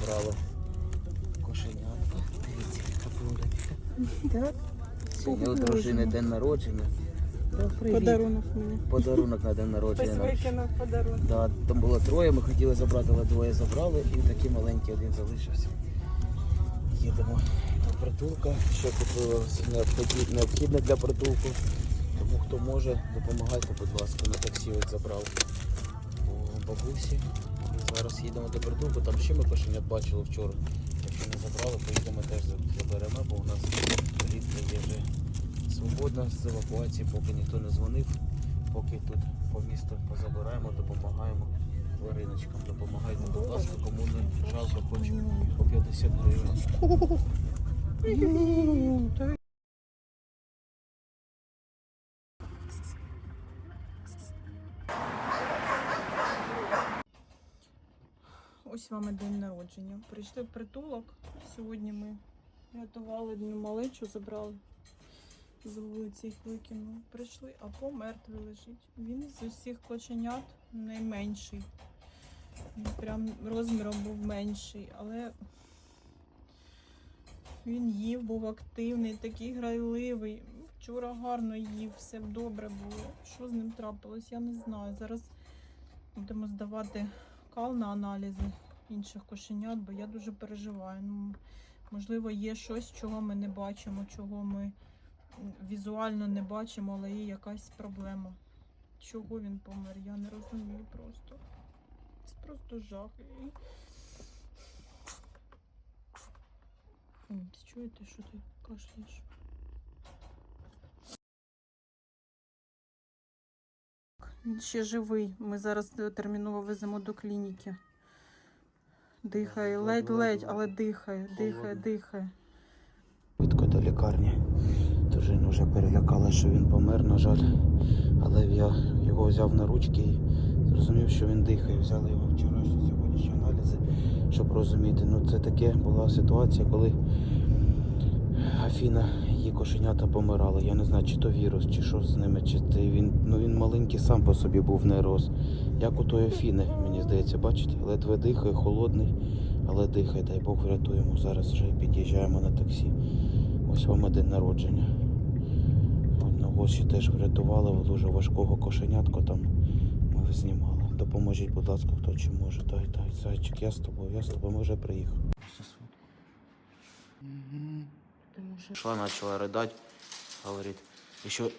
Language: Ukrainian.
Забрали кошенятка. Дивіться, яка пуля. Сьогодні у дружини день народження. Подарунок мені. Подарунок на день народження. нам. викинув подарунок. Да, там було троє, ми хотіли забрати, але двоє забрали і такий маленький один залишився. Їдемо до притулка, що купили необхідне, необхідне для притулку. Тому хто може, допомагайте, будь ласка, на таксі от забрав у бабусі. Зараз їдемо до притулку, там ще ми кошенят бачили вчора. Якщо не забрали, поїдемо теж заберемо, бо у нас влітка є вже свободна з евакуації, поки ніхто не дзвонив. Поки тут по місту позабираємо, допомагаємо твариночкам. Допомагайте, будь ласка, кому не жалко, хоч по 50 гривень. Ось вам і день народження. Прийшли в притулок. Сьогодні ми рятували одну малечу, забрали з вулиці їх викинули. Прийшли, а помертвий лежить. Він з усіх кошенят найменший. Він прям розміром був менший, але він їв, був активний, такий грайливий. Вчора гарно їв, все добре було. Що з ним трапилось, я не знаю. Зараз будемо здавати кал на аналізи інших кошенят, бо я дуже переживаю. Ну, можливо, є щось, чого ми не бачимо, чого ми візуально не бачимо, але є якась проблема. Чого він помер, я не розумію просто. Це просто жах. Чуєте, що ти кашляєш? Він ще живий. Ми зараз його терміново веземо до клініки. Дихає, ледь-ледь, але дихає, дихає, дихає. Швидко до лікарні. Дружина вже перелякала, що він помер, на жаль. Але я його взяв на ручки і зрозумів, що він дихає. Взяли його вчорашні сьогоднішні аналізи, щоб розуміти. Ну це таке була ситуація, коли Афіна, її кошенята помирали. Я не знаю, чи то вірус, чи що з ними, чи це він. Маленький сам по собі був не рос. Як у тої Афіни, мені здається, бачите, ледве дихає, холодний, але дихає, дай Бог врятуємо. Зараз вже під'їжджаємо на таксі. Ось вам день народження. Одного ще теж врятували, дуже важкого кошенятку там ми знімали. Допоможіть, будь ласка, хто чи може. Дай, дай, зайчик, я з тобою, я з тобою, ми вже приїхали. Шла, почала ридати, говорить, еще